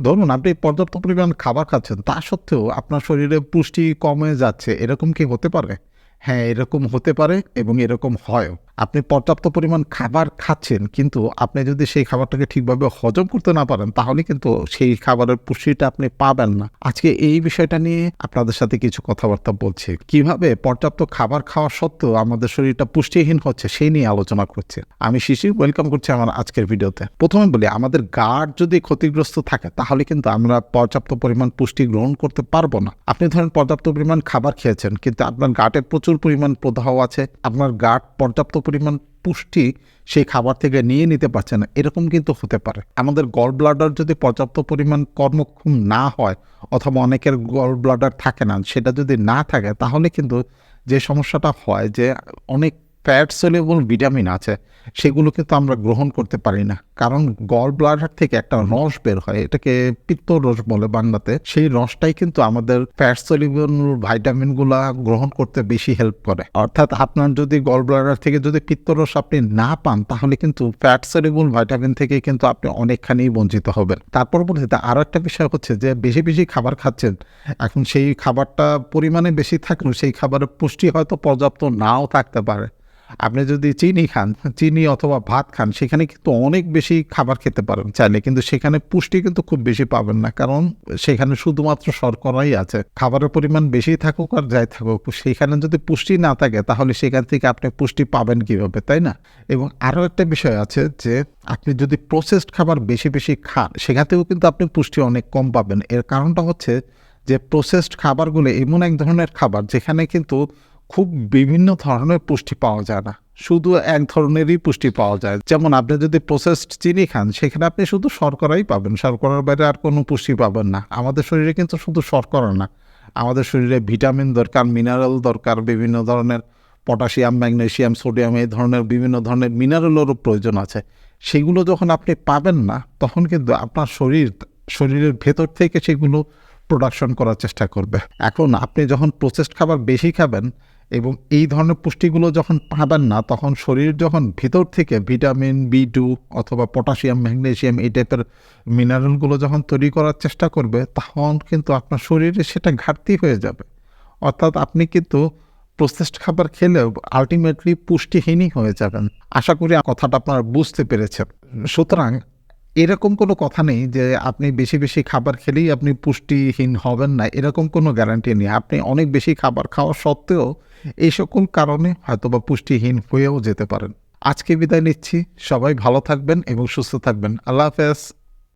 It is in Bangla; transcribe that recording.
ধরুন আপনি পর্যাপ্ত পরিমাণ খাবার খাচ্ছেন, তা সত্ত্বেও আপনার শরীরে পুষ্টি কমে যাচ্ছে, এরকম কি হতে পারে? হ্যাঁ এরকম হতে পারে এবং এরকম হয়ও। আপনি পর্যাপ্ত পরিমাণ খাবার খাচ্ছেন, কিন্তু আপনি যদি সেই খাবারটাকে ঠিকভাবে হজম করতে না পারেন, তাহলে কিন্তু সেই খাবারের পুষ্টিটা আপনি পাবেন না। আজকে এই বিষয়টা নিয়ে আপনাদের সাথে কিছু কথাবার্তা বলছি। কীভাবে পর্যাপ্ত খাবার খাওয়া সত্ত্বেও আমাদের শরীরটা পুষ্টিহীন হচ্ছে, সেই নিয়ে আলোচনা করছে। আমি শিশির ওয়েলকাম করছি আমার আজকের ভিডিওতে। প্রথমে বলি, আমাদের গার্ড যদি ক্ষতিগ্রস্ত থাকে, তাহলে কিন্তু আমরা পর্যাপ্ত পরিমাণ পুষ্টি গ্রহণ করতে পারব না। আপনি ধরেন পর্যাপ্ত পরিমাণ খাবার খেয়েছেন, কিন্তু আপনার গাটে প্রচুর পরিমাণ প্রদাহ আছে, আপনার গাট পর্যাপ্ত পরিমাণ পুষ্টি সেই খাবার থেকে নিয়ে নিতে পারছে না। এরকম কিন্তু হতে পারে। আমাদের গল ব্লাডার যদি পর্যাপ্ত পরিমাণ কর্মক্ষম না হয় অথবা অনেকের গল ব্লাডার থাকে না, সেটা যদি না থাকে, তাহলে কিন্তু যে সমস্যাটা হয় যে অনেক ফ্যাট সলিউবল ভিটামিন আছে, সেগুলো কিন্তু আমরা গ্রহণ করতে পারি না। কারণ গল ব্লাডার থেকে একটা রস বের হয়, এটাকে পিত্ত রস বলে বাংলাতে। সেই রসটাই কিন্তু আমাদের ফ্যাট সলিউবল ভাইটামিনগুলা গ্রহণ করতে বেশি হেল্প করে। অর্থাৎ আপনার যদি গল ব্লাডার থেকে যদি পিত্ত রস আপনি না পান, তাহলে কিন্তু ফ্যাট সলিউবল ভাইটামিন থেকে কিন্তু আপনি অনেকখানি বঞ্চিত হবেন। তার পরবর্তীতে আরও একটা বিষয় হচ্ছে যে, বেশি বেশি খাবার খাচ্ছেন, এখন সেই খাবারটা পরিমাণে বেশি থাকলেও সেই খাবারের পুষ্টি হয়তো পর্যাপ্ত নাও থাকতে পারে। আপনি যদি চিনি খান, চিনি অথবা ভাত খান, সেখানে কিন্তু অনেক বেশি খাবার খেতে পারেন চাইলে, কিন্তু সেখানে পুষ্টি কিন্তু খুব বেশি পাবেন না। কারণ সেখানে শুধুমাত্র শর্করাই আছে। খাবারের পরিমাণ বেশি থাকুক আর যাই থাকুক, সেখানে যদি পুষ্টি না থাকে, তাহলে সেখান থেকে আপনি পুষ্টি পাবেন কীভাবে, তাই না? এবং আরও একটা বিষয় আছে যে, আপনি যদি প্রসেসড খাবার বেশি বেশি খান, সেখান থেকেও কিন্তু আপনি পুষ্টি অনেক কম পাবেন। এর কারণটা হচ্ছে যে প্রসেসড খাবারগুলো এমন এক ধরনের খাবার, যেখানে কিন্তু খুব বিভিন্ন ধরনের পুষ্টি পাওয়া যায় না। শুধু এক ধরনেরই পুষ্টি পাওয়া যায়। যেমন আপনি যদি প্রসেসড চিনি খান, সেখানে আপনি শুধু শর্করাই পাবেন। শর্করার বাইরে আর কোনো পুষ্টি পাবেন না। আমাদের শরীরে কিন্তু শুধু শর্করা না। আমাদের শরীরে ভিটামিন দরকার মিনারেল দরকার, বিভিন্ন ধরনের পটাশিয়াম ম্যাগনেশিয়াম সোডিয়াম এই ধরনের বিভিন্ন ধরনের মিনারেলেরও প্রয়োজন আছে। সেগুলো যখন আপনি পাবেন না, তখন কিন্তু আপনার শরীর, শরীরের ভেতর থেকে সেগুলো প্রোডাকশন করার চেষ্টা করবে। এখন আপনি যখন প্রসেসড খাবার বেশি খাবেন এবং এই ধরনের পুষ্টিগুলো যখন পাবেন না, তখন শরীর যখন ভিতর থেকে ভিটামিন বি টু অথবা পটাশিয়াম, ম্যাগনেশিয়াম এই টাইপের মিনারেলগুলো যখন তৈরি করার চেষ্টা করবে, তখন কিন্তু আপনার শরীরে সেটা ঘাটতি হয়ে যাবে। অর্থাৎ আপনি কিন্তু প্রসেসড খাবার খেলেও আলটিমেটলি পুষ্টিহীনই হয়ে যাবেন। আশা করি কথাটা আপনারা বুঝতে পেরেছেন। সুতরাং এরকম কোনো কথা নেই যে আপনি বেশি বেশি খাবার খেলেই আপনি পুষ্টিহীন হবেন না, এরকম কোনো গ্যারান্টি নেই। আপনি অনেক বেশি খাবার খাওয়া সত্ত্বেও এই সকল কারণে হয়তোবা পুষ্টিহীন হয়েও যেতে পারেন। আজকে বিদায় নিচ্ছি। সবাই ভালো থাকবেন এবং সুস্থ থাকবেন। আল্লাহ হাফেজ।